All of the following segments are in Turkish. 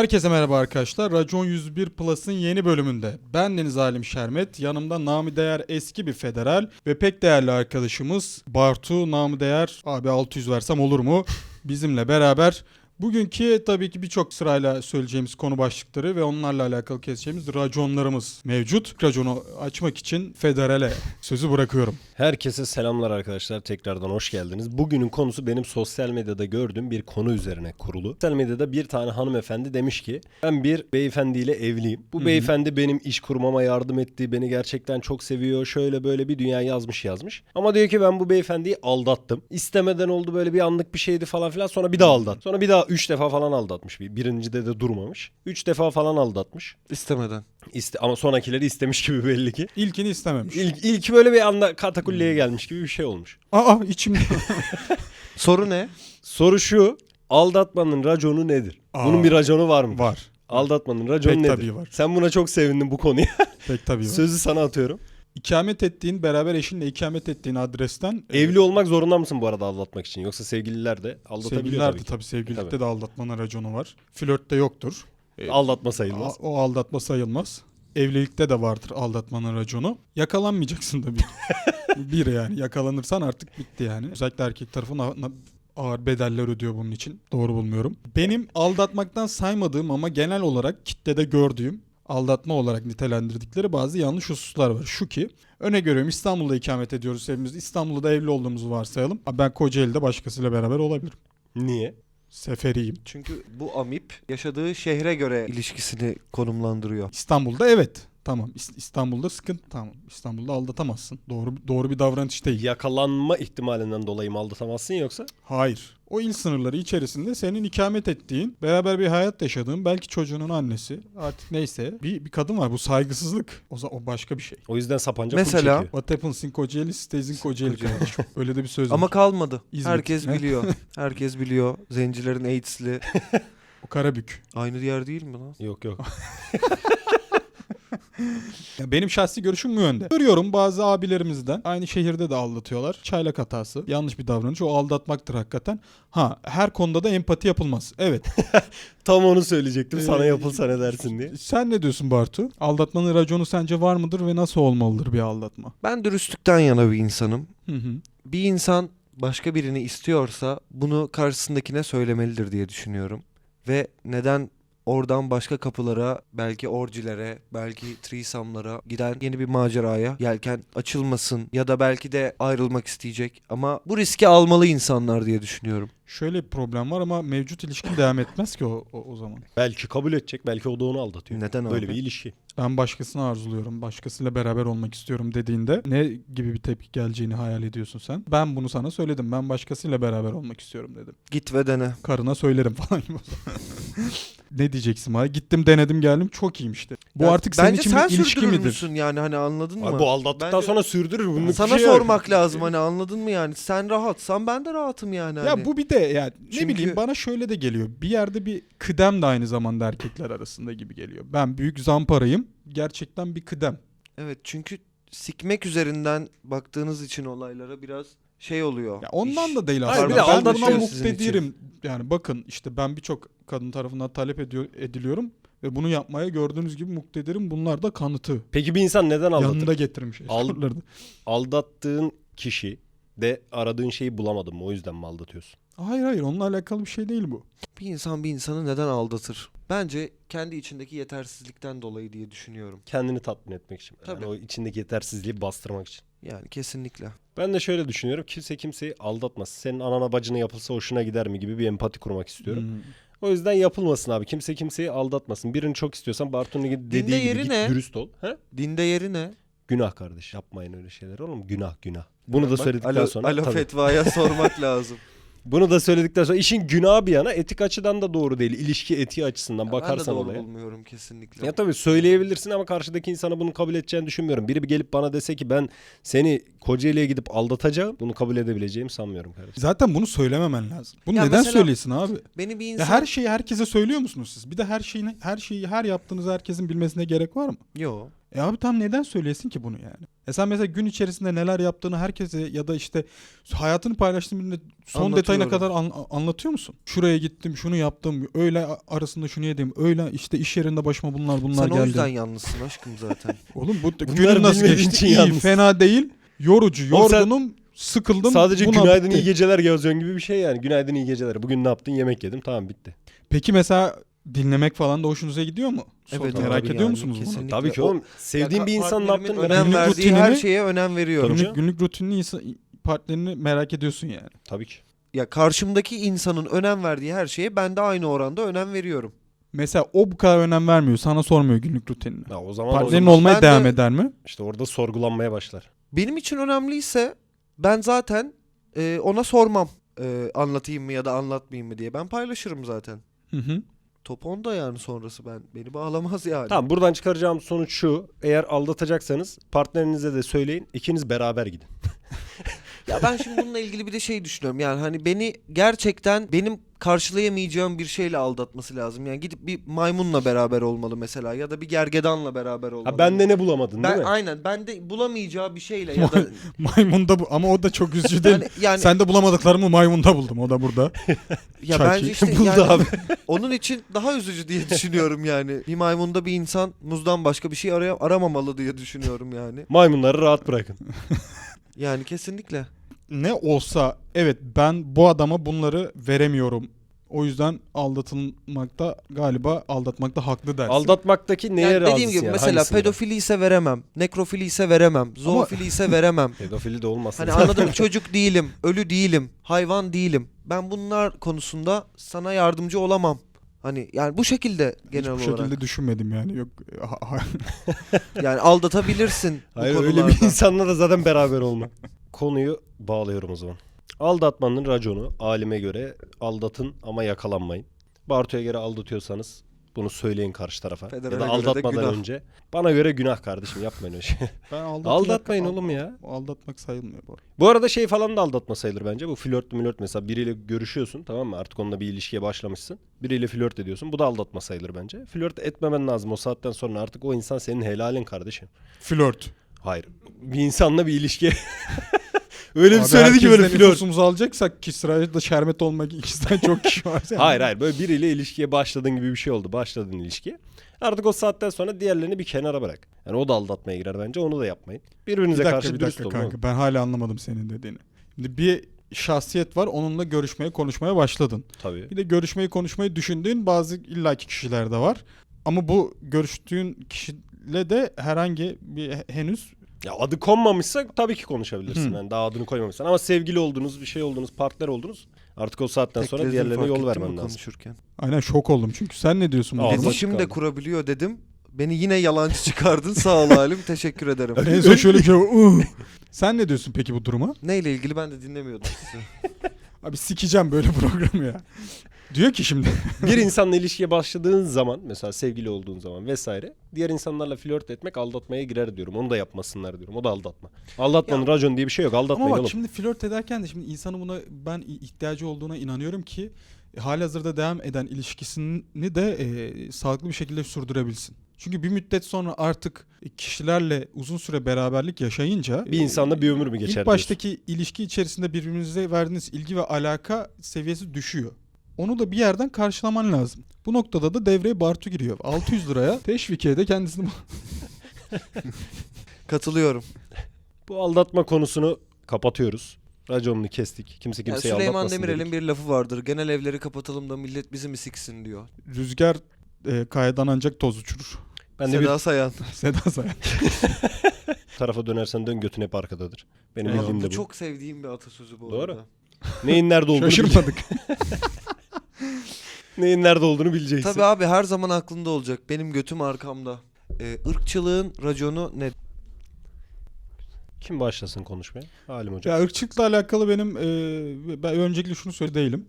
Herkese merhaba arkadaşlar. Racon 101 Plus'ın yeni bölümünde ben Deniz Alim Şermet, yanımda namı değer eski bir federal ve pek değerli arkadaşımız Bartu namı değer abi 600 versem olur mu? Bizimle beraber Bugünkü tabii ki birçok sırayla söyleyeceğimiz konu başlıkları ve onlarla alakalı keseceğimiz raconlarımız mevcut. Raconu açmak için federale sözü bırakıyorum. Herkese selamlar arkadaşlar. Tekrardan hoş geldiniz. Bugünün konusu benim sosyal medyada gördüğüm bir konu üzerine kurulu. Sosyal medyada bir tane hanımefendi demiş ki ben bir beyefendiyle evliyim. Bu beyefendi benim iş kurmama yardım etti. Beni gerçekten çok seviyor. Şöyle böyle bir dünya yazmış yazmış. Ama diyor ki ben bu beyefendiyi aldattım. İstemeden oldu böyle bir anlık bir şeydi falan filan. Sonra bir daha aldat. Sonra bir daha üç defa falan aldatmış. Bir, birincide de durmamış. Üç defa falan aldatmış. İstemeden. İste, ama sonrakileri istemiş gibi belli ki. İlkini istememiş. İlk, ilk böyle bir anda katakulleye gelmiş gibi bir şey olmuş. Aa içimde. Soru ne? Soru şu. Aldatmanın raconu nedir? Aa. Bunun bir raconu var mı? var. Aldatmanın raconu Pek nedir? tabii var. Sen buna çok sevindin bu konuya. Pek tabii var. Sözü sana atıyorum. İkamet ettiğin, beraber eşinle ikamet ettiğin adresten e, Evli olmak zorunda mısın bu arada aldatmak için? Yoksa sevgililer de aldatabiliyor sevgililer tabii de ki. tabii sevgililikte Tabii. de aldatmanın raconu var. Flörtte yoktur. E, Aldatma sayılmaz. a- o aldatma sayılmaz. Evlilikte de vardır aldatmanın raconu. Yakalanmayacaksın da bir. bir yani yakalanırsan artık bitti yani. Özellikle erkek tarafı ağır bedeller ödüyor bunun için. Doğru bulmuyorum. Benim aldatmaktan saymadığım ama genel olarak kitlede gördüğüm aldatma olarak nitelendirdikleri bazı yanlış hususlar var. Şu ki öne görüyorum İstanbul'da ikamet ediyoruz hepimiz. İstanbul'da da evli olduğumuzu varsayalım. Ben Kocaeli'de başkasıyla beraber olabilirim. Niye? Seferiyim. Çünkü bu amip yaşadığı şehre göre ilişkisini konumlandırıyor. İstanbul'da evet. Tamam. İs- İstanbul'da sıkıntı. Tamam. İstanbul'da aldatamazsın. Doğru doğru bir davranış değil. Yakalanma ihtimalinden dolayı mı aldatamazsın yoksa? Hayır. O il sınırları içerisinde senin ikamet ettiğin, beraber bir hayat yaşadığın, belki çocuğunun annesi, artık neyse bir, bir kadın var. Bu saygısızlık. O, o başka bir şey. O yüzden sapanca Mesela- çekiyor. What happens in Kocaeli stays in Kocaeli kardeşim. Öyle de bir söz Ama kalmadı. İzmit. Herkes biliyor. Herkes biliyor. Zencilerin AIDS'li. O Karabük. Aynı yer değil mi lan? Yok yok. Ya benim şahsi görüşüm bu yönde. Görüyorum bazı abilerimizden aynı şehirde de aldatıyorlar. Çaylak hatası. Yanlış bir davranış. O aldatmaktır hakikaten. Ha her konuda da empati yapılmaz. Evet. Tam onu söyleyecektim. Sana Ee, yapılsa ne dersin diye. Sen ne diyorsun Bartu? Aldatmanın raconu sence var mıdır ve nasıl olmalıdır bir aldatma? Ben dürüstlükten yana bir insanım. Hı hı. Bir insan başka birini istiyorsa bunu karşısındakine söylemelidir diye düşünüyorum. Ve neden oradan başka kapılara, belki orcilere, belki threesome'lara giden yeni bir maceraya yelken açılmasın ya da belki de ayrılmak isteyecek ama bu riski almalı insanlar diye düşünüyorum. Şöyle bir problem var ama mevcut ilişkin devam etmez ki o, o, o zaman. Belki kabul edecek. Belki o da onu aldatıyor. Neden Böyle abi? bir ilişki. Ben başkasını arzuluyorum, başkasıyla beraber olmak istiyorum dediğinde ne gibi bir tepki geleceğini hayal ediyorsun sen? Ben bunu sana söyledim. Ben başkasıyla beraber olmak istiyorum dedim. Git ve dene. Karına söylerim falan gibi. ne diyeceksin bana? Gittim denedim geldim çok iyiymiş de. Bu Ya artık senin bence için sen bir ilişki sürdürür midir? müsün yani hani anladın mı? Abi bu aldattıktan Bence- sonra sürdürür. Bunun bir Sana şey sormak lazım hani anladın mı yani? Sen rahatsan ben de rahatım yani. Ya hani. bu bir de yani ne Çünkü- bileyim bana şöyle de geliyor. Bir yerde bir kıdem de aynı zamanda erkekler arasında gibi geliyor. Ben büyük zamparayım. Gerçekten bir kıdem. Evet çünkü sikmek üzerinden baktığınız için olaylara biraz şey oluyor. Ya ondan İş- da değil Hayır, aslında. bir de ben aldatma buna muktedirim. Yani bakın işte ben birçok kadın tarafından talep ediyor, ediliyorum ve bunu yapmaya gördüğünüz gibi muktedirim. Bunlar da kanıtı. Peki bir insan neden aldatır? Yanında getirmiş. Al-. Aldattığın kişi de aradığın şeyi bulamadın mı? O yüzden mi aldatıyorsun? Hayır hayır onunla alakalı bir şey değil bu. Bir insan bir insanı neden aldatır? Bence kendi içindeki yetersizlikten dolayı diye düşünüyorum. Kendini tatmin etmek için. Yani Tabii. o içindeki yetersizliği bastırmak için. Yani kesinlikle. Ben de şöyle düşünüyorum. Kimse kimseyi aldatmaz. Senin anana bacına yapılsa hoşuna gider mi gibi bir empati kurmak istiyorum. Hmm. O yüzden yapılmasın abi. Kimse kimseyi aldatmasın. Birini çok istiyorsan Bartu'nun dediği gibi yeri git ne? dürüst ol. He? Dinde yeri ne? Günah kardeş. Yapmayın öyle şeyler oğlum. Günah günah. Bunu da Bak, söyledikten alo, sonra alo tabii. fetvaya sormak lazım. Bunu da söyledikten sonra işin günahı bir yana etik açıdan da doğru değil. İlişki etiği açısından Ya bakarsan ben de doğru olaya. bulmuyorum kesinlikle. Ya tabii söyleyebilirsin ama karşıdaki insana bunu kabul edeceğini düşünmüyorum. Biri bir gelip bana dese ki ben seni Kocaeli'ye gidip aldatacağım. Bunu kabul edebileceğimi sanmıyorum kardeşim. Zaten bunu söylememen lazım. Bunu Ya neden söyleyesin abi? Beni bir Ya insan... her şeyi herkese söylüyor musunuz siz? Bir de her şeyini her şeyi her yaptığınızı herkesin bilmesine gerek var mı? Yo. E abi tam neden söyleyesin ki bunu yani? E sen mesela gün içerisinde neler yaptığını herkese ya da işte hayatını paylaştığın birine son detayına kadar an- anlatıyor musun? Şuraya gittim, şunu yaptım, öğle arasında şunu yedim, öğle işte iş yerinde başıma bunlar bunlar Sen geldi. o yüzden yalnızsın aşkım zaten. Oğlum bu günün nasıl geçti? İyi, yalnız. fena değil. Yorucu, sen yorgunum, sıkıldım. Sadece günaydın iyi geceler yazıyorsun gibi bir şey yani. Günaydın iyi geceler. Bugün ne yaptın? Yemek yedim. Tamam bitti. Peki mesela dinlemek falan da hoşunuza gidiyor mu? Evet, Merak tabii ediyor yani, musunuz bunu? kesinlikle. Tabii ki oğlum. Sevdiğin Ya bir insan ne yaptığını merak önem Günlük verdiği her rutinini- şeye önem veriyorum. Günlük, günlük rutinini insan, partnerini merak ediyorsun yani. Tabii ki. Ya karşımdaki insanın önem verdiği her şeye ben de aynı oranda önem veriyorum. Mesela o bu kadar önem vermiyor. Sana sormuyor günlük rutinini. Ya o zaman o Partnerin zaman olmaya ben devam de- eder mi? işte orada sorgulanmaya başlar. Benim için önemliyse ben zaten e, ona sormam. E, anlatayım mı ya da anlatmayayım mı diye. Ben paylaşırım zaten. Hı hı. Top onda yani sonrası ben beni bağlamaz yani. Tamam buradan çıkaracağım sonuç şu. Eğer aldatacaksanız partnerinize de söyleyin. ikiniz beraber gidin. Ya ben şimdi bununla ilgili bir de şey düşünüyorum. Yani hani beni gerçekten benim karşılayamayacağım bir şeyle aldatması lazım. Yani gidip bir maymunla beraber olmalı mesela ya da bir gergedanla beraber olmalı. Ha bende ne bulamadın ben değil mi? aynen ben de bulamayacağı bir şeyle ya da Maymunda bu ama o da çok üzücü değil. yani, yani Sen de bulamadıklarımı maymunda buldum. O da burada. ya Chucky. bence işte Buldu yani abi. onun için daha üzücü diye düşünüyorum yani. Bir maymunda bir insan muzdan başka bir şey araya aramamalı diye düşünüyorum yani. Maymunları rahat bırakın. Yani kesinlikle. Ne olsa evet ben bu adama bunları veremiyorum. O yüzden aldatılmakta galiba aldatmakta haklı dersin. Aldatmaktaki neye Yani razısın dediğim gibi yani? mesela pedofili ise veremem, nekrofili ise veremem, zoofili ise veremem. Pedofili de olmasın. Hani anladın mı? Çocuk değilim, ölü değilim, hayvan değilim. Ben bunlar konusunda sana yardımcı olamam. Hani yani bu şekilde genel Hiç bu olarak. şekilde düşünmedim yani. Yok Yani aldatabilirsin bu Hayır öyle bir insanla da zaten beraber olma. Konuyu bağlıyorum o zaman. Aldatmanın raconu alime göre aldatın ama yakalanmayın. Bartu'ya göre aldatıyorsanız bunu söyleyin karşı tarafa. Federer'e ya da göre de aldatmadan günah. önce. Bana göre günah kardeşim yapmayın öyle şey. ben Aldatmayın oğlum ya. Aldatmak sayılmıyor bu. arada. Bu arada şey falan da aldatma sayılır bence. Bu flört mülört mesela biriyle görüşüyorsun tamam mı? Artık onunla bir ilişkiye başlamışsın. Biriyle flört ediyorsun. Bu da aldatma sayılır bence. Flört etmemen lazım o saatten sonra artık o insan senin helalin kardeşim. Flört. Hayır. Bir insanla bir ilişkiye Öyle bir Abi söyledi ki böyle herkesten flört. nüfusumuzu alacaksak ki sırada şerbet olmak ikisinden çok kişi var. Yani. Hayır hayır böyle biriyle ilişkiye başladığın gibi bir şey oldu. Başladın ilişkiye. Artık o saatten sonra diğerlerini bir kenara bırak. Yani o da aldatmaya girer bence onu da yapmayın. Bir Birbirinize dakika karşı bir dürüst dakika olun. kanka. Ben hala anlamadım senin dediğini. Şimdi bir şahsiyet var. Onunla görüşmeye, konuşmaya başladın. Tabii. Bir de görüşmeyi, konuşmayı düşündüğün bazı illaki kişiler de var. Ama bu görüştüğün kişiyle de herhangi bir he- henüz Ya adı konmamışsa tabii ki konuşabilirsin. Hı. Yani daha adını koymamışsan ama sevgili oldunuz, bir şey oldunuz, partner oldunuz. Artık o saatten sonra Tekledim, diğerlerine fark yol vermen lazım. konuşurken. aynen şok oldum çünkü. Sen ne diyorsun? İletişim de kurabiliyor dedim. Beni yine yalancı çıkardın sağ ol halim. Teşekkür ederim. En son şöyle bir şey. "Uh." Sen ne diyorsun peki bu duruma? Neyle ilgili ben de dinlemiyordum sizi. Abi sikeceğim böyle programı ya. Diyor ki şimdi. bir insanla ilişkiye başladığın zaman mesela sevgili olduğun zaman vesaire diğer insanlarla flört etmek aldatmaya girer diyorum. Onu da yapmasınlar diyorum. O da aldatma. Aldatmanın racon diye bir şey yok. Aldatmayın Ama bak oğlum. şimdi flört ederken de şimdi insanın buna ben ihtiyacı olduğuna inanıyorum ki halihazırda devam eden ilişkisini de e, sağlıklı bir şekilde sürdürebilsin. Çünkü bir müddet sonra artık kişilerle uzun süre beraberlik yaşayınca Bir insanla bir ömür mü geçer İlk baştaki ilişki içerisinde birbirinize verdiğiniz ilgi ve alaka seviyesi düşüyor. Onu da bir yerden karşılaman lazım. Bu noktada da devreye Bartu giriyor. 600 liraya teşvikiye de kendisini Katılıyorum. Bu aldatma konusunu kapatıyoruz. Raconunu kestik. Kimse Yani kimseyi Süleyman aldatmasın Demirel'in dedik. bir lafı vardır. Genel evleri kapatalım da millet bizi mi siksin diyor. rüzgar e, kayadan ancak toz uçurur. Ben de bir Seda Sayan. Seda Sayan. tarafa dönersen dön götün hep arkadadır. Benim bildiğim bu de bu. çok sevdiğim bir atasözü bu Doğru. arada. Neyin nerede olduğunu. Şaşırmadık. Neyin nerede olduğunu bileceksin. Tabii abi her zaman aklında olacak. Benim götüm arkamda. Ee, ırkçılığın raconu ne? Kim başlasın konuşmaya? Halim hocam. ya ırkçılıkla alakalı benim e, ben öncelikle şunu söyle değilim.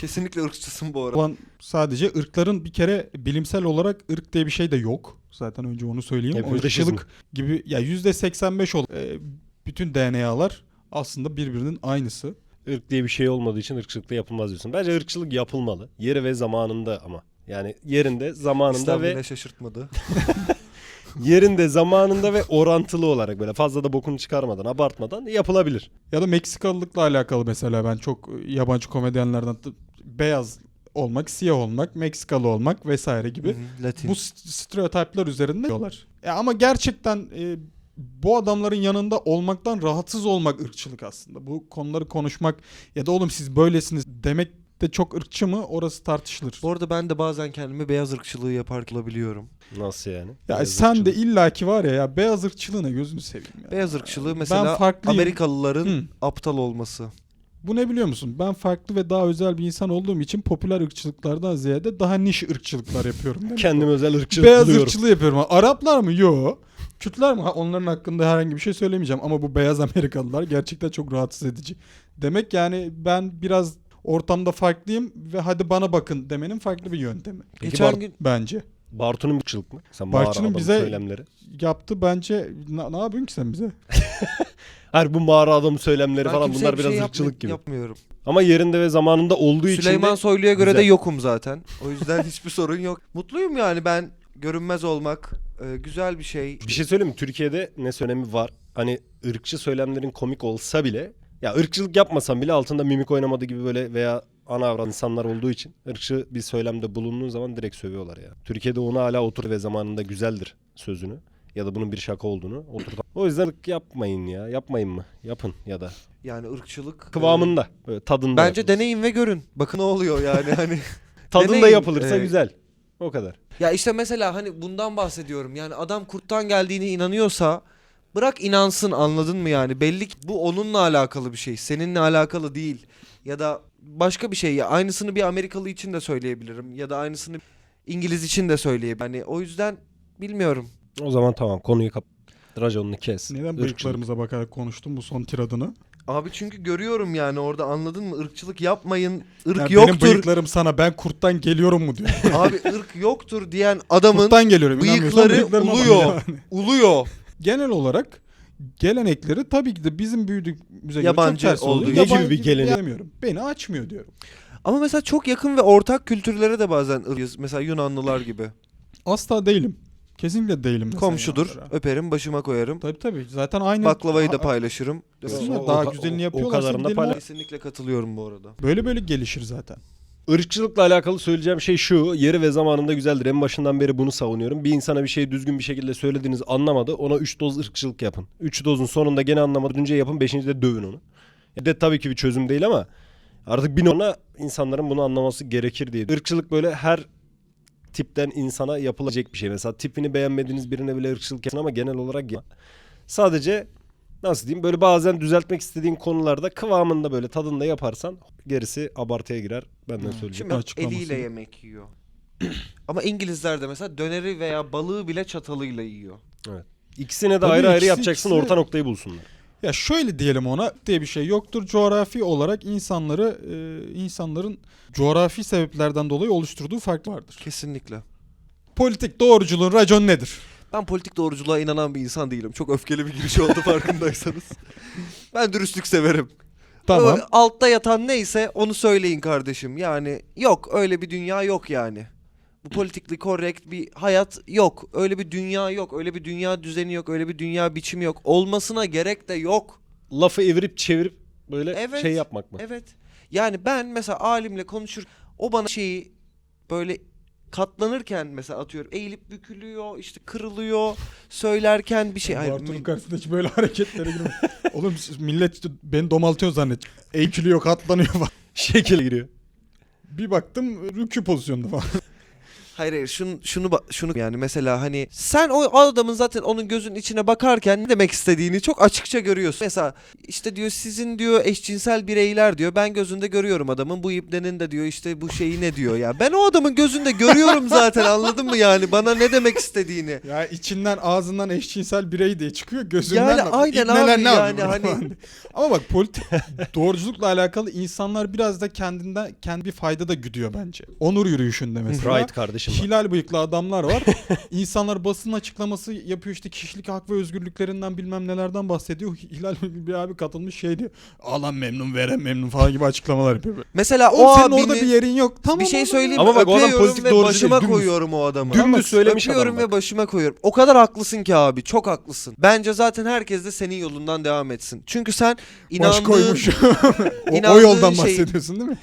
Kesinlikle ırkçısın bu arada. Olan sadece ırkların bir kere bilimsel olarak ırk diye bir şey de yok. Zaten önce onu söyleyeyim. Hep ırkçılık. ırkçılık gibi ya %85 ol e, bütün DNA'lar aslında birbirinin aynısı. Irk diye bir şey olmadığı için ırkçılık da yapılmaz diyorsun. Bence ırkçılık yapılmalı. Yeri ve zamanında ama. Yani yerinde, zamanında İslam ve şaşırtmadı. yerinde, zamanında ve orantılı olarak böyle fazla da bokunu çıkarmadan, abartmadan yapılabilir. Ya da Meksikalılıkla alakalı mesela ben çok e, yabancı komedyenlerden beyaz olmak, siyah olmak, Meksikalı olmak vesaire gibi. Hı hı, Latin. Bu st- stereotipler üzerinde diyorlar. Ya ama gerçekten e, bu adamların yanında olmaktan rahatsız olmak ırkçılık aslında. Bu konuları konuşmak ya da oğlum siz böylesiniz demek de çok ırkçı mı orası tartışılır. Bu arada ben de bazen kendimi beyaz ırkçılığı yapar olabiliyorum. Nasıl yani? Ya Beyaz sen de ırkçılık. illaki var ya ya beyaz ırkçılığına gözünü seveyim ya. Beyaz ırkçılığı Ben mesela farklıyım. Amerikalıların Hı. aptal olması. Bu ne biliyor musun? Ben farklı ve daha özel bir insan olduğum için popüler ırkçılıklardan ziyade daha niş ırkçılıklar yapıyorum. Kendim özel ırkçılık Beyaz buluyorum. ırkçılığı yapıyorum. Araplar mı? Yo. Kürtler mi? Ha, onların hakkında herhangi bir şey söylemeyeceğim. Ama bu beyaz Amerikalılar gerçekten çok rahatsız edici. Demek yani ben biraz ortamda farklıyım ve hadi bana bakın demenin farklı bir yöntemi. Peki Geçen Bar- gün Bence. Bartu'nun ırkçılık mı? Sen Bartu'nun adamı bize- söylemleri. Yaptı bence. Ne, ne yapıyorsun ki sen bize? Hayır bu mağara adamı söylemleri ben falan kimseye bunlar bir biraz şey ırkçılık yapmı- gibi. yapmıyorum. Ama yerinde ve zamanında olduğu için Süleyman de Soylu'ya göre de güzel. yokum zaten. O yüzden hiçbir sorun yok. Mutluyum yani ben görünmez olmak e, güzel bir şey. bir şey söyleyeyim mi? Türkiye'de ne önemi var? Hani ırkçı söylemlerin komik olsa bile ya ırkçılık yapmasan bile altında mimik oynamadı gibi böyle veya ana avran insanlar olduğu için ırkçı bir söylemde bulunduğun zaman direkt sövüyorlar ya. Türkiye'de onu hala otur ve zamanında güzeldir sözünü ya da bunun bir şaka olduğunu otur. O yüzden ırk yapmayın ya. Yapmayın mı? Yapın ya da. Yani ırkçılık e, Kıvamında. Böyle tadında. Bence yapılsın. deneyin ve görün. Bakın ne oluyor yani hani. Tadında deneyin. yapılırsa Ee, güzel. O kadar. Ya işte mesela hani bundan bahsediyorum. Yani adam kurttan geldiğine inanıyorsa bırak inansın anladın mı yani? Belli ki bu onunla alakalı bir şey. Seninle alakalı değil. Ya da başka bir şey. Ya aynısını bir Amerikalı için de söyleyebilirim. Ya da aynısını İngiliz için de söyleyebilirim. Hani o yüzden bilmiyorum. O zaman tamam konuyu kap. Raconunu kes. Neden bıyıklarımıza bakarak konuştum bu son tiradını? Abi çünkü görüyorum yani orada anladın mı? Irkçılık yapmayın. Irk Ya benim yoktur. bıyıklarım sana ben kurttan geliyorum mu diyor. Abi ırk yoktur diyen adamın kurttan geliyorum. inanmıyorsan bıyıkları bıyıklarıma bak uluyor. yani. uluyor. Genel olarak gelenekleri tabii ki de bizim büyüdüğümüze göre Yabancı çok ters olduğu. Ne gibi bir gelenek? Demiyorum. Beni açmıyor diyorum. Ama mesela çok yakın ve ortak kültürlere de bazen ırkız. Mesela Yunanlılar gibi. Asla değilim. Kesinlikle değilim. mesela Komşudur. onlara. Öperim, başıma koyarım. Tabii tabii. Zaten aynı Baklavayı da paylaşırım. Aslında O- daha o- güzelini o- o yapıyorlarsa kadarını gidelim paylaş- Kesinlikle katılıyorum bu arada. Böyle böyle gelişir zaten. Irkçılıkla alakalı söyleyeceğim şey şu. Yeri ve zamanında güzeldir. En başından beri bunu savunuyorum. Bir insana bir şeyi düzgün bir şekilde söylediğiniz anlamadı. Ona 3 doz ırkçılık yapın. 3 dozun sonunda gene anlamadı. Dördüncüye yapın. Beşincide dövün onu. Ya de tabii ki bir çözüm değil ama artık bir noktada insanların bunu anlaması gerekir diye. Irkçılık böyle her tipten insana yapılacak bir şey. Mesela tipini beğenmediğiniz birine bile ırkçılık yapın ama genel olarak ya- sadece nasıl diyeyim böyle bazen düzeltmek istediğin konularda kıvamında böyle tadında yaparsan gerisi abartıya girer. Benden söyleyeceğim. Şimdi Açıklaması. eliyle yemek yiyor. Ama İngilizler de mesela döneri veya balığı bile çatalıyla yiyor. İkisine de Tabii ayrı ayrı ikisi- yapacaksın ikisi- orta noktayı bulsunlar. Ya şöyle diyelim ona diye bir şey yoktur. Coğrafi olarak insanları e, insanların coğrafi sebeplerden dolayı oluşturduğu fark vardır. Kesinlikle. Politik doğruculuğun racon nedir? Ben politik doğruculuğa inanan bir insan değilim. Çok öfkeli bir giriş oldu farkındaysanız. ben dürüstlük severim. Tamam. Altta yatan neyse onu söyleyin kardeşim. Yani yok öyle bir dünya yok yani. Bu politikli correct bir hayat yok. Öyle bir dünya yok. Öyle bir dünya düzeni yok. Öyle bir dünya biçimi yok. Olmasına gerek de yok. Lafı evirip çevirip böyle Evet. şey yapmak mı? Evet. Yani ben mesela alimle konuşur o bana şeyi böyle katlanırken mesela atıyorum eğilip bükülüyor işte kırılıyor söylerken bir şey hayır, Bartu'nun mi- karşısında hiç böyle hareketlere girme. Oğlum siz- millet işte beni domaltıyor zannet. Eğkiliyor katlanıyor falan. Şekil giriyor. Bir baktım rükü pozisyonunda falan. Hayır hayır şunu şunu şunu yani mesela hani sen o adamın zaten onun gözünün içine bakarken ne demek istediğini çok açıkça görüyorsun. Mesela işte diyor sizin diyor eşcinsel bireyler diyor ben gözünde görüyorum adamın bu ibnenin de diyor işte bu şeyi ne diyor ya. Ben o adamın gözünde görüyorum zaten anladın mı yani bana ne demek istediğini. Ya içinden ağzından eşcinsel birey diye çıkıyor gözünden. Yani de- aynen İbneler abi ne yani hani-. Ama bak politik doğruculukla alakalı insanlar biraz da kendinden kendi bir fayda da güdüyor bence. Onur yürüyüşünde mesela. Right kardeşim dışında. hilal bıyıklı adamlar var. İnsanlar basın açıklaması yapıyor işte kişilik hak ve özgürlüklerinden bilmem nelerden bahsediyor. Hilal bıyıklı bir abi katılmış şey diyor. Alan memnun veren memnun falan gibi açıklamalar yapıyor. Mesela o Oğlum senin abinin orada bir yerin yok. Tamam bir şey söyleyeyim Ama bak o adam Öpüyorum politik ve doğrucu başıma değil, dümdüz. koyuyorum o adamı. Dümdüz söylemiş adam Öpüyorum ve başıma koyuyorum. O kadar haklısın ki abi. Çok haklısın. Bence zaten herkes de senin yolundan devam etsin. Çünkü sen Baş inandığın... koymuş. o, o yoldan şey- bahsediyorsun değil mi?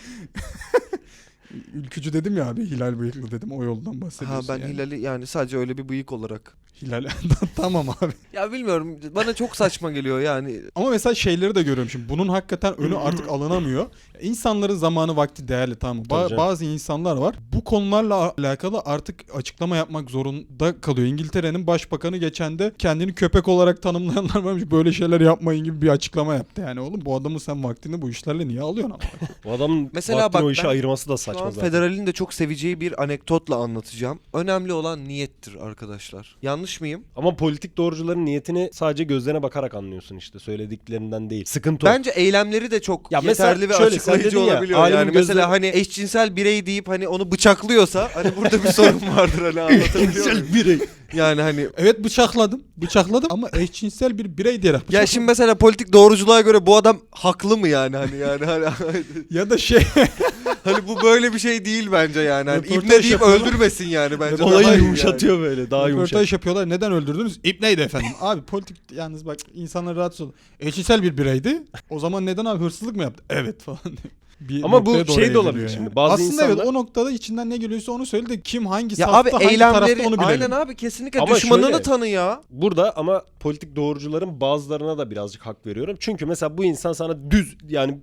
Ülkücü dedim ya abi hilal bıyıklı dedim o yoldan Ha bahsediyorsun. ben yani. Hilal'i yani sadece öyle bir bıyık olarak. Hilal tamam abi. Ya bilmiyorum bana çok saçma geliyor yani. Ama mesela şeyleri de görüyorum şimdi. Bunun hakikaten önü artık alınamıyor. İnsanların zamanı vakti değerli tamam mı? Ba- Tabii canım. bazı insanlar var. Bu konularla alakalı artık açıklama yapmak zorunda kalıyor. İngiltere'nin başbakanı geçen de kendini köpek olarak tanımlayanlar varmış. Böyle şeyler yapmayın gibi bir açıklama yaptı. Yani oğlum bu adamı sen vaktini bu işlerle niye alıyorsun ama? O adamın Mesela vaktini bak o işe ben ayırması da Şu saçma an zaten. Federal'in de çok seveceği bir anekdotla anlatacağım. Önemli olan niyettir arkadaşlar. Yanlış mıyım? Ama politik doğrucuların niyetini sadece gözlerine bakarak anlıyorsun işte söylediklerinden değil. Sıkıntı o. Bence eylemleri de çok Ya mesela yeterli ve şöyle, sen açıklayıcı dedin ya, olabiliyor. yani gözleri- mesela hani eşcinsel birey deyip hani onu bıçaklıyorsa hani burada bir sorun vardır hani anlatabiliyor muyum? birey. Yani hani Evet bıçakladım. Bıçakladım ama eşcinsel bir birey diyerek ya şimdi mesela politik doğruculuğa göre bu adam haklı mı yani hani yani hani, ya da şey hani bu böyle bir şey değil bence yani. Hani Röportaj İbne deyip yapıyorlar. öldürmesin yani bence. Olayı iyi yumuşatıyor böyle daha yumuşak. röportaj yapıyorlar. Neden öldürdünüz? İpneydi efendim. abi politik yalnız bak insanlar rahatsız oldu. Eşcinsel bir bireydi. O zaman neden abi hırsızlık mı yaptı? Evet falan diyor. Bir Ama bu şey de olabilir yani. şimdi. Bazı Aslında evet insanlar- o noktada içinden ne geliyorsa onu söyle de kim hangi Ya safta abi hangi eylemleri tarafta onu bilelim. aynen abi kesinlikle Ama düşmanını şöyle- tanı ya. Burada ama politik doğrucuların bazılarına da birazcık hak veriyorum. Çünkü mesela bu insan sana düz yani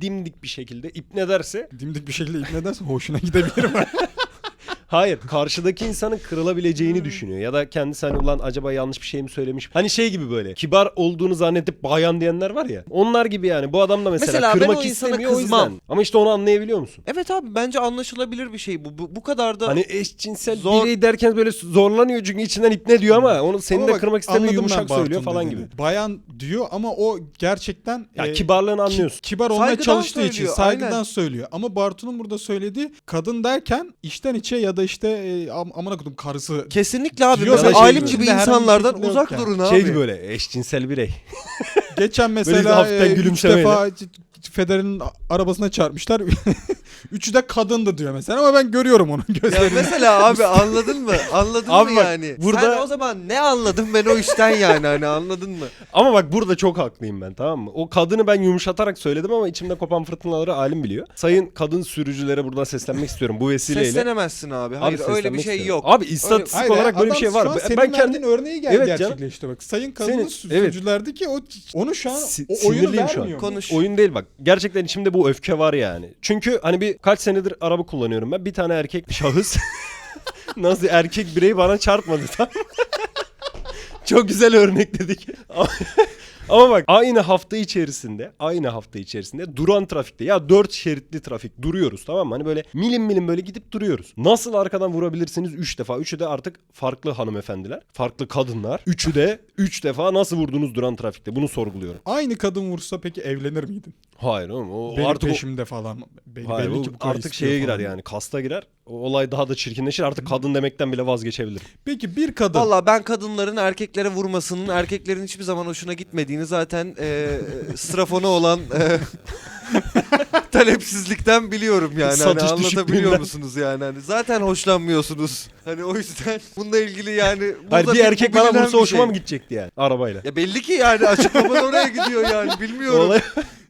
dimdik bir şekilde ipne derse Dimdik bir şekilde ipne edersen hoşuna gidebilir. hayır karşıdaki insanın kırılabileceğini düşünüyor. Ya da kendisi hani ulan acaba yanlış bir şey mi söylemiş. Hani şey gibi böyle kibar olduğunu zannedip bayan diyenler var ya. Onlar gibi yani bu adam da mesela, Mesela ben kırmak o insana istemiyor o kızmam. yüzden. Ama işte onu anlayabiliyor musun? Evet abi bence anlaşılabilir bir şey bu. Bu, bu kadar da Hani eşcinsel Zor- birey derken böyle zorlanıyor çünkü içinden ipne diyor ama onu seni Ama de bak, kırmak istemiyor anladım ben yumuşak söylüyor Bartu'nun falan gibi. dediğini. Bayan diyor ama o gerçekten Ya e, kibarlığını ki- anlıyorsun. kibar olmaya Saygıdan çalıştığı için söylüyor, saygıdan aynen. söylüyor. Ama Bartu'nun burada söylediği kadın derken içten içe ya da işte e, am- amına kodum karısı kesinlikle abi Diyor mesela şey alim gibi. gibi İçinde herhangi bir insanlardan şekilde yok uzak yani. durun abi. Şey gibi böyle eşcinsel birey. Geçen Böyle mesela hafiften e, üç gülümsemeyle. defa Federer'in arabasına çarpmışlar. Üçü de kadındı diyor mesela ama ben görüyorum onun Ya gözlerini. mesela abi anladın mı? Anladın Abi mı bak, yani? burada- Sen o zaman ne anladın ben o işten yani hani anladın mı? Ama bak burada çok haklıyım ben tamam mı? O kadını ben yumuşatarak söyledim ama içimde kopan fırtınaları alim biliyor. Sayın kadın sürücülere buradan seslenmek istiyorum bu vesileyle. Seslenemezsin abi. Abi Hayır öyle bir seslenmek şey istiyorum. yok. Abi istatistik Hayır, olarak böyle bir adam şey var. Şu an Ben, senin ben verdiğin kendi örneği gel Evet canım. gerçekleşti bak. Sayın kadın Senin- sürücülerdeki o onu şu an Si- o oyunu sinirliyim şu an. vermiyor. Konuş. oyun değil bak. Gerçekten içimde bu öfke var yani. Çünkü hani bir kaç senedir araba kullanıyorum ben. Bir tane erkek şahıs nasıl erkek birey bana çarpmadı mı? Çok güzel örnek dedik. Ama- bak aynı hafta içerisinde aynı hafta içerisinde duran trafikte ya dört şeritli trafik duruyoruz tamam mı? Hani böyle milim milim böyle gidip duruyoruz. Nasıl arkadan vurabilirsiniz 3 defa? Üçü de artık farklı hanımefendiler, farklı kadınlar. Üçü de 3 defa nasıl vurdunuz duran trafikte? Bunu sorguluyorum. Aynı kadın vursa peki evlenir miydin? Hayır oğlum o Benim artık o- peşimde falan. Be- Hayır, belli bu ki bu kadar artık istiyor şeye falan. girer yani kasta girer. O olay daha da çirkinleşir. Artık kadın demekten bile vazgeçebilir. Peki bir kadın Valla ben kadınların erkeklere vurmasının erkeklerin hiçbir zaman hoşuna gitmediğini zaten e, strafonu olan e, talepsizlikten biliyorum yani. Satış hani anlatabiliyor düşüklüğünden. musunuz yani? Hani zaten hoşlanmıyorsunuz. Hani o yüzden bununla ilgili yani Hayır burada bir erkek bana bilinen vursa bir hoşuma şey. mı gidecekti yani arabayla? Ya belli ki yani açıklaman oraya gidiyor yani bilmiyorum. Olay-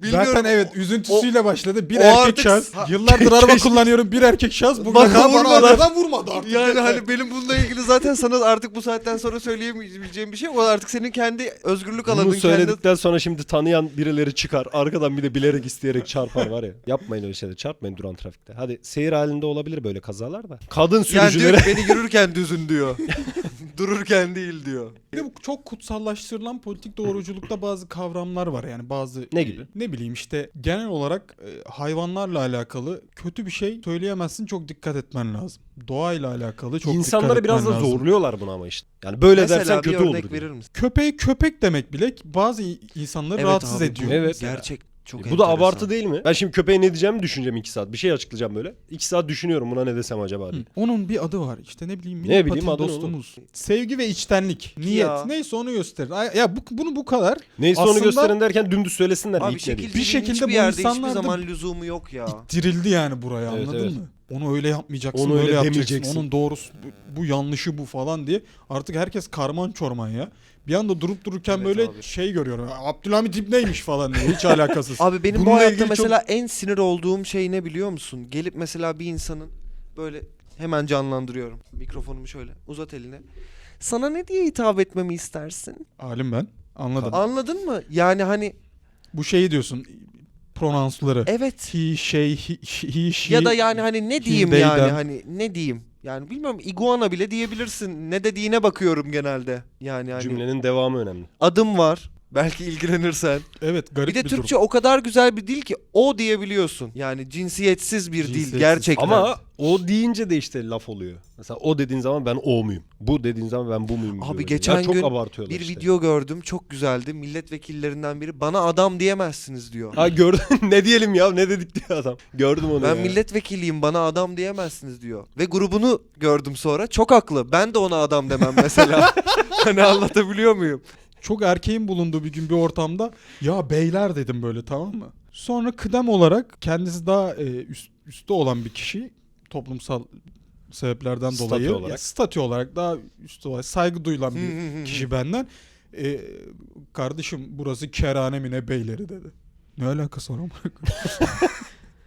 bilmiyorum. Zaten evet üzüntüsüyle başladı. Bir o erkek artık- şahıs. Ha- Yıllardır araba kullanıyorum. Bir erkek şahıs bugüne Bana vurmadı. arkadan vurmadı artık. Yani hani benim bununla ilgili zaten sana artık bu saatten sonra söyleyemeyeceğim bir şey. O artık senin kendi özgürlük alanın. Bunu kendi söyledikten sonra şimdi tanıyan birileri çıkar. Arkadan bir de bilerek isteyerek çarpar var ya. Yapmayın öyle şeyler. Çarpmayın duran trafikte. Hadi seyir halinde olabilir böyle kazalar da. Kadın Yani diyor sürücülere beni yürürken düzün diyor. Dururken değil diyor. Bir de bu çok kutsallaştırılan politik doğruculukta bazı kavramlar var yani bazı Ne gibi? ne bileyim işte genel olarak e, hayvanlarla alakalı kötü bir şey söyleyemezsin çok dikkat etmen lazım. Doğayla alakalı çok insanları dikkat biraz etmen da lazım. zorluyorlar buna ama işte. Yani böyle Mesela dersen bir kötü örnek olur. diyor. verir misin? Köpeğe köpek demek bile bazı insanları rahatsız abi, ediyor. Evet. Gerçek Çok E, Bu da enteresan. abartı değil mi? Ben şimdi köpeğe ne diyeceğimi düşüneceğim 2 saat. Bir şey açıklayacağım böyle. 2 saat düşünüyorum buna ne desem acaba diye. Hı. Onun bir adı var. İşte ne bileyim. Ne bileyim adı ne dostumuz. Sevgi ve içtenlik. Niyet. Ya. Neyse onu gösterir. Ay- Ya bu, bunu bu kadar. Neyse onu Aslında- gösterin derken dümdüz söylesinler. Abi ilk ne diyeyim. şekilciliğin Bir şekilde bu hiçbir insanlar da- zaman lüzumu yok ya. İttirildi yani buraya Evet, anladın evet. mı? Onu öyle yapmayacaksın, Onu böyle öyle yapacaksın. demeyeceksin. Onun doğrusu bu, bu yanlışı bu falan diye. Artık herkes karman çorman ya. Bir anda durup dururken Evet böyle abi. şey görüyorum. Abdülhamit İbneymiş falan diye. Hiç alakasız. Abi benim bu Bununla hayatta ilgili çok- mesela en sinir olduğum şey ne biliyor musun? Gelip mesela bir insanın böyle hemen canlandırıyorum. Mikrofonumu şöyle uzat eline. Sana ne diye hitap etmemi istersin? Alim ben. Anladım. Anladın mı? Yani hani bu şeyi diyorsun. Pronansları. evet. He, şey, he, he, she. Ya da yani hani ne diyeyim they, yani hani ne diyeyim? Yani bilmiyorum iguana bile diyebilirsin. Ne dediğine bakıyorum genelde. Yani hani Cümlenin devamı önemli. adım var. Belki ilgilenirsen. Evet garip Bir de bir Türkçe durum. o kadar güzel bir dil ki o diyebiliyorsun. Yani cinsiyetsiz bir dil Cinsiyetsiz. gerçekten. Ama o deyince de işte laf oluyor. Mesela o dediğin zaman ben o muyum? Bu dediğin zaman ben bu muyum? Abi diyorum. geçen ya çok gün bir işte. video gördüm çok güzeldi. Milletvekillerinden biri bana adam diyemezsiniz diyor. Ha gördün ne diyelim ya ne dedik diyor adam. Gördüm onu Ben ya. milletvekiliyim bana adam diyemezsiniz diyor. Ve grubunu gördüm sonra. Çok haklı. Ben de ona adam demem mesela. hani anlatabiliyor muyum? Çok erkeğin bulunduğu bir gün bir ortamda ya beyler dedim böyle tamam mı? Sonra kıdem olarak kendisi daha e, üst, üstte olan bir kişi toplumsal sebeplerden Statü dolayı olarak. ya statü olarak daha üstte olarak saygı duyulan bir kişi benden e, kardeşim burası kerane mi ne beyleri dedi. Ne alakası var ama?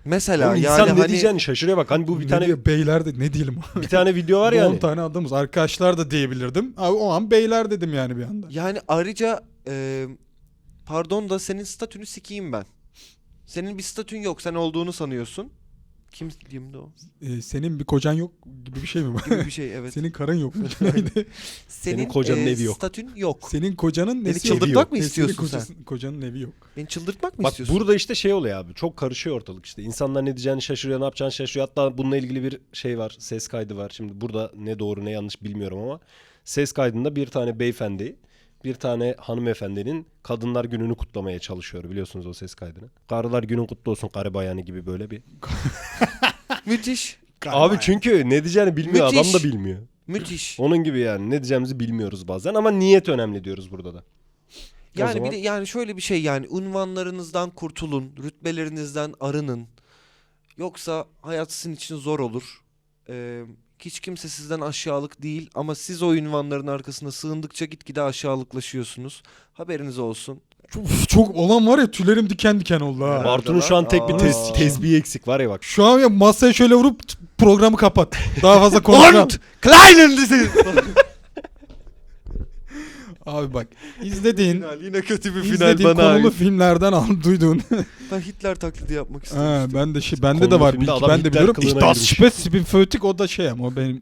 Mesela Oğlum yani insan ne hani diyeceğini şaşırıyor bak. Hani bu bir Ne tane diyor, beyler de ne diyelim? bir tane video var ya 10 hani. tane adamız. Arkadaşlar da diyebilirdim. Abi o an beyler dedim yani bir anda. yani ayrıca e, pardon da senin statünü sikeyim ben. Senin bir statün yok. Sen olduğunu sanıyorsun. Kim de o? E, senin bir kocan yok gibi bir şey mi var? Gibi bir şey evet. Senin karın yok mu? Neydi? Senin, kocanın e, evi yok. Statün yok. Senin kocanın Beni nesi çıldırtmak yok? mı E, senin istiyorsun sen? kocasın- Kocanın evi yok. Beni çıldırtmak mı Bak istiyorsun? burada işte şey oluyor abi. Çok karışıyor ortalık işte. İnsanlar ne diyeceğini şaşırıyor, ne yapacağını şaşırıyor. Hatta bununla ilgili bir şey var. Ses kaydı var. Şimdi burada ne doğru ne yanlış bilmiyorum ama ses kaydında bir tane beyefendi, bir tane hanımefendinin Kadınlar Günü'nü kutlamaya çalışıyor biliyorsunuz o ses kaydını. Karılar günün kutlu olsun karı bayanı gibi böyle bir. Müthiş. Abi çünkü ne diyeceğini bilmiyor Müthiş. adam da bilmiyor. Müthiş. Onun gibi yani ne diyeceğimizi bilmiyoruz bazen ama niyet önemli diyoruz burada da. Yani zaman- bir de yani şöyle bir şey yani unvanlarınızdan kurtulun, rütbelerinizden arının. Yoksa hayat sizin için zor olur. Ee, hiç kimse sizden aşağılık değil ama siz o ünvanların arkasına sığındıkça gitgide aşağılıklaşıyorsunuz. Haberiniz olsun. Çok, çok olan var ya tüylerim diken diken oldu ha. Bartu'nun şu an tek bir tez, tezbihi eksik var ya bak. Şu an ya masaya şöyle vurup t- programı kapat. Daha fazla konuşma. Und kleinen. Abi bak izlediğin Final, yine kötü bir final izlediğin bana konulu ait. filmlerden al duyduğun. Ben Hitler taklidi yapmak istedim. ha, ben de şey bende Konulu de var. filmde Bir, adam ben de Hitler biliyorum. kılığına İşte girmiş. Spezifik o da şey ama o benim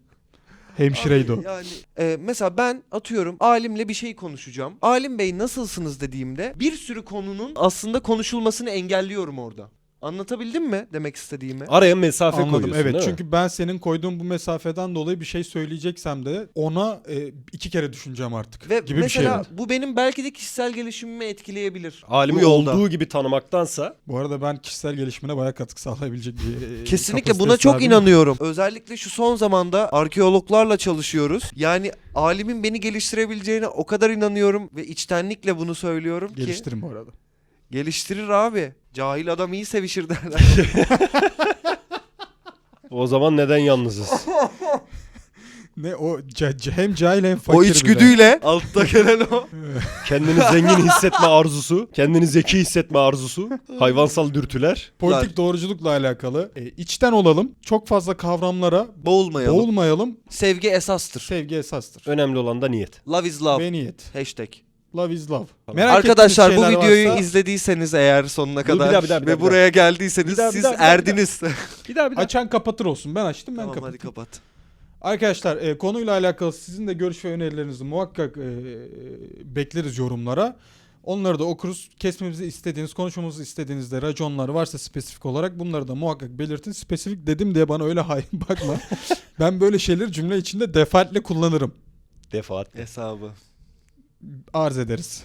hemşireydi o. Yani e, mesela ben atıyorum alimle bir şey konuşacağım. Alim bey nasılsınız dediğimde bir sürü konunun aslında konuşulmasını engelliyorum orada. Anlatabildim mi demek istediğimi? Araya mesafe Anladım koyuyorsun evet değil mi? çünkü ben senin koyduğun bu mesafeden dolayı bir şey söyleyeceksem de ona e, iki kere düşüneceğim artık Ve gibi bir şey mesela bu benim belki de kişisel gelişimimi etkileyebilir. Alimi bu yolda. olduğu gibi tanımaktansa Bu arada ben kişisel gelişimine bayağı katkı sağlayabilecek bir e, Kesinlikle kapasiteye buna çok sahibim. inanıyorum. Özellikle şu son zamanda arkeologlarla çalışıyoruz. Yani alimin beni geliştirebileceğine o kadar inanıyorum ve içtenlikle bunu söylüyorum ki Geliştirin bu arada. geliştirir abi. Cahil adam iyi sevişir derler. o zaman neden yalnızız? Ne o ce- ce- hem cahil hem fakir o bir de. içgüdüyle altta gelen o. Kendini zengin hissetme arzusu, kendini zeki hissetme arzusu, hayvansal dürtüler. Politik doğruculukla alakalı. E, içten olalım. Çok fazla kavramlara Boğulmayalım. boğulmayalım. Sevgi esastır. Sevgi esastır. Önemli olan da niyet. Love is love. Ve niyet. Hashtag. Love is love. Tamam. Merak Arkadaşlar bu ettiğiniz şeyler videoyu varsa izlediyseniz eğer sonuna bir kadar daha, bir daha, bir ve daha, bir buraya geldiyseniz Bir daha, bir siz daha, bir daha, bir daha. erdiniz. Bir daha bir daha. açan kapatır olsun. Ben açtım ben tamam kapattım. hadi kapat. Arkadaşlar e, konuyla alakalı sizin de görüş ve önerilerinizi muhakkak e, bekleriz yorumlara. Onları da okuruz. Kesmemizi istediğiniz, konuşmamızı istediğinizde raconlar varsa spesifik olarak bunları da muhakkak belirtin. Spesifik dedim diye bana öyle hain bakma. ben böyle şeyleri cümle içinde defaatle kullanırım. Defaat. Hesabı arz ederiz.